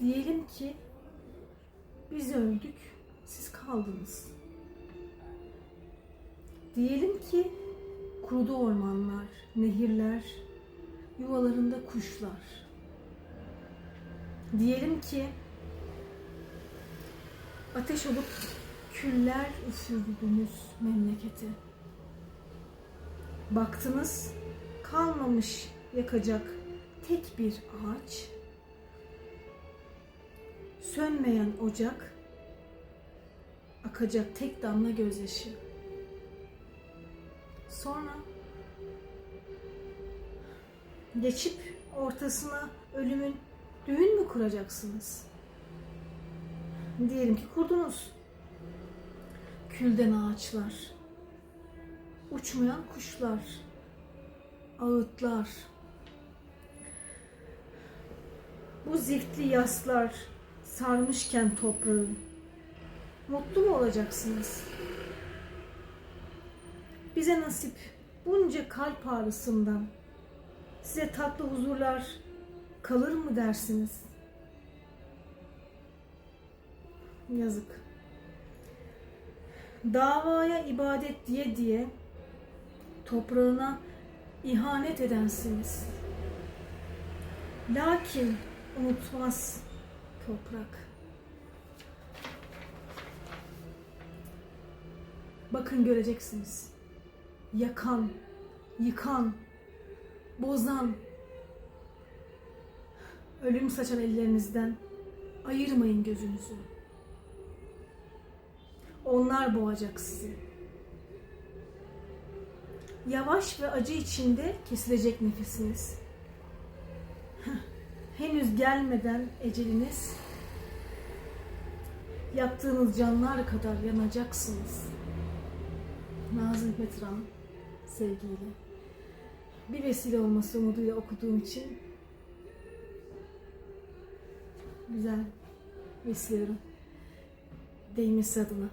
Diyelim ki biz öldük, siz kaldınız. Diyelim ki kurudu ormanlar, nehirler, yuvalarında kuşlar. Diyelim ki ateş olup küller üfürdünüz memleketi. Baktınız kalmamış yakacak tek bir ağaç, sönmeyen ocak, akacak tek damla gözyaşı. Sonra geçip ortasına ölümün düğün mü kuracaksınız? Diyelim ki kurdunuz. Külden ağaçlar, uçmayan kuşlar, ağıtlar, bu ziftli yaslar sarmışken toprağı mutlu mu olacaksınız? Bize nasip bunca kalp ağrısından size tatlı huzurlar kalır mı dersiniz? Yazık. Davaya ibadet diye diye toprağına ihanet edensiniz. Lakin unutmaz toprak. Bakın göreceksiniz. Yakan, yıkan, bozan, ölüm saçan ellerinizden ayırmayın gözünüzü. Onlar boğacak sizi. Yavaş ve acı içinde kesilecek nefesiniz. Henüz gelmeden eceliniz yaktığınız canlar kadar yanacaksınız. Nazım Petran sevgiyle. Bir vesile olması umuduyla okuduğum için güzel vesile değmesi adına.